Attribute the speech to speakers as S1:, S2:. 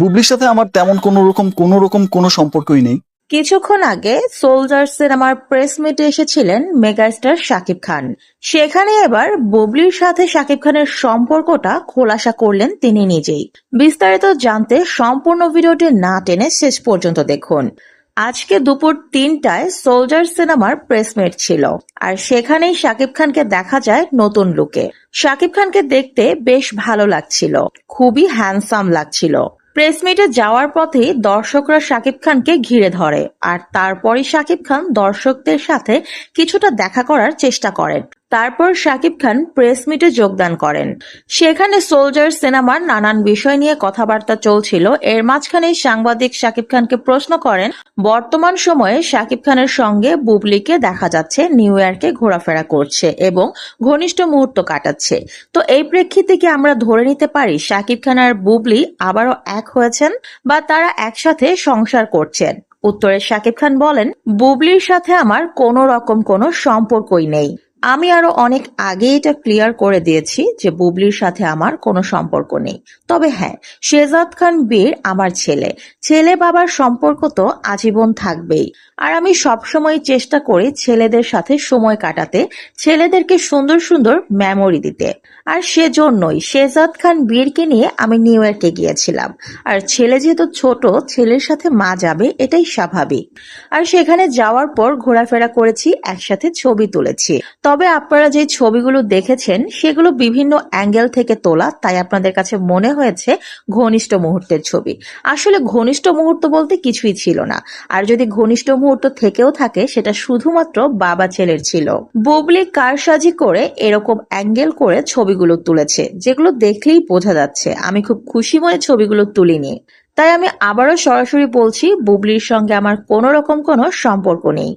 S1: বুবলির সাথে আমার তেমন কোনো রকম কোনো রকম কোনো সম্পর্কই নেই।
S2: কিছুক্ষণ আগে সোলজার সিনেমার প্রেস মিটে এসেছিলেন মেগাস্টার শাকিব খান। সেখানে এবার বুবলির সাথে শাকিব খানের সম্পর্কটা খোলাসা করলেন তিনি নিজেই। বিস্তারিত জানতে সম্পূর্ণ ভিডিওটি না টেনে শেষ পর্যন্ত দেখুন। আজকে দুপুর তিনটায় সোলজার সিনেমার প্রেস মিট ছিল, আর সেখানেই শাকিব খানকে দেখা যায় নতুন লুকে। শাকিব খানকে দেখতে বেশ ভালো লাগছিল, খুবই হ্যান্ডসাম লাগছিল। প্রেস মিটে যাওয়ার পথে দর্শকরা শাকিব খানকে ঘিরে ধরে, আর তারপরই শাকিব খান দর্শকদের সাথে কিছুটা দেখা করার চেষ্টা করেন। তারপর শাকিব খান প্রেস মিটে যোগদান করেন। সেখানে সোলজার সিনেমার নানান বিষয় নিয়ে কথাবার্তা চলছিল। এর মাঝখানেই সাংবাদিক শাকিব খানকে প্রশ্ন করেন, বর্তমান সময়ে শাকিব খানের সঙ্গে বুবলিকে দেখা যাচ্ছে, নিউ ইয়র্কে ঘোরাফেরা করছে এবং ঘনিষ্ঠ মুহূর্ত কাটাচ্ছে। তো এই প্রেক্ষিতে কি আমরা ধরে নিতে পারি শাকিব খান আর বুবলি আবারও এক হয়েছেন বা তারা একসাথে সংসার করছেন? উত্তরে শাকিব খান বলেন, বুবলির সাথে আমার কোনো রকম কোনো সম্পর্কই নেই। আমি আরও অনেক আগে এটা ক্লিয়ার করে দিয়েছি যে বুবলির সাথে আমার কোনো সম্পর্ক নেই। তবে হ্যাঁ শেজাদ খান বীর আমার ছেলে। ছেলে বাবার সম্পর্ক তো আজীবন থাকবেই। আর আমি সবসময় চেষ্টা করি ছেলেদের সাথে সময় কাটাতে, ছেলেদেরকে সুন্দর সুন্দর মেমোরি দিতে। আর সেজন্যই শেজাদ খান বীরকে নিয়ে আমি নিউ ইয়র্কে গিয়েছিলাম। আর ছেলে যেহেতু ছোট, ছেলের সাথে মা যাবে এটাই স্বাভাবিক। আর সেখানে যাওয়ার পর ঘোরাফেরা করেছি, একসাথে ছবি তুলেছি। তবে আপনারা যে ছবিগুলো দেখেছেন, সেগুলো বিভিন্ন অ্যাঙ্গেল থেকে তোলা, তাই আপনাদের কাছে মনে হয়েছে ঘনিষ্ঠ মুহূর্তের ছবি। আসলে ঘনিষ্ঠ মুহূর্ত বলতে কিছুই ছিল না। আর যদি ঘনিষ্ঠ মুহূর্ত থেকেও থাকে, সেটা শুধুমাত্র বাবা ছেলের ছিল। বুবলি কারসাজি করে এরকম অ্যাঙ্গেল করে ছবিগুলো তুলেছে, যেগুলো দেখলেই বোঝা যাচ্ছে, আমি খুব খুশি মনে ছবিগুলো তুলিনি। তাই আমি আবারও সরাসরি বলছি, বুবলির সঙ্গে আমার কোনো রকম কোনো সম্পর্ক নেই।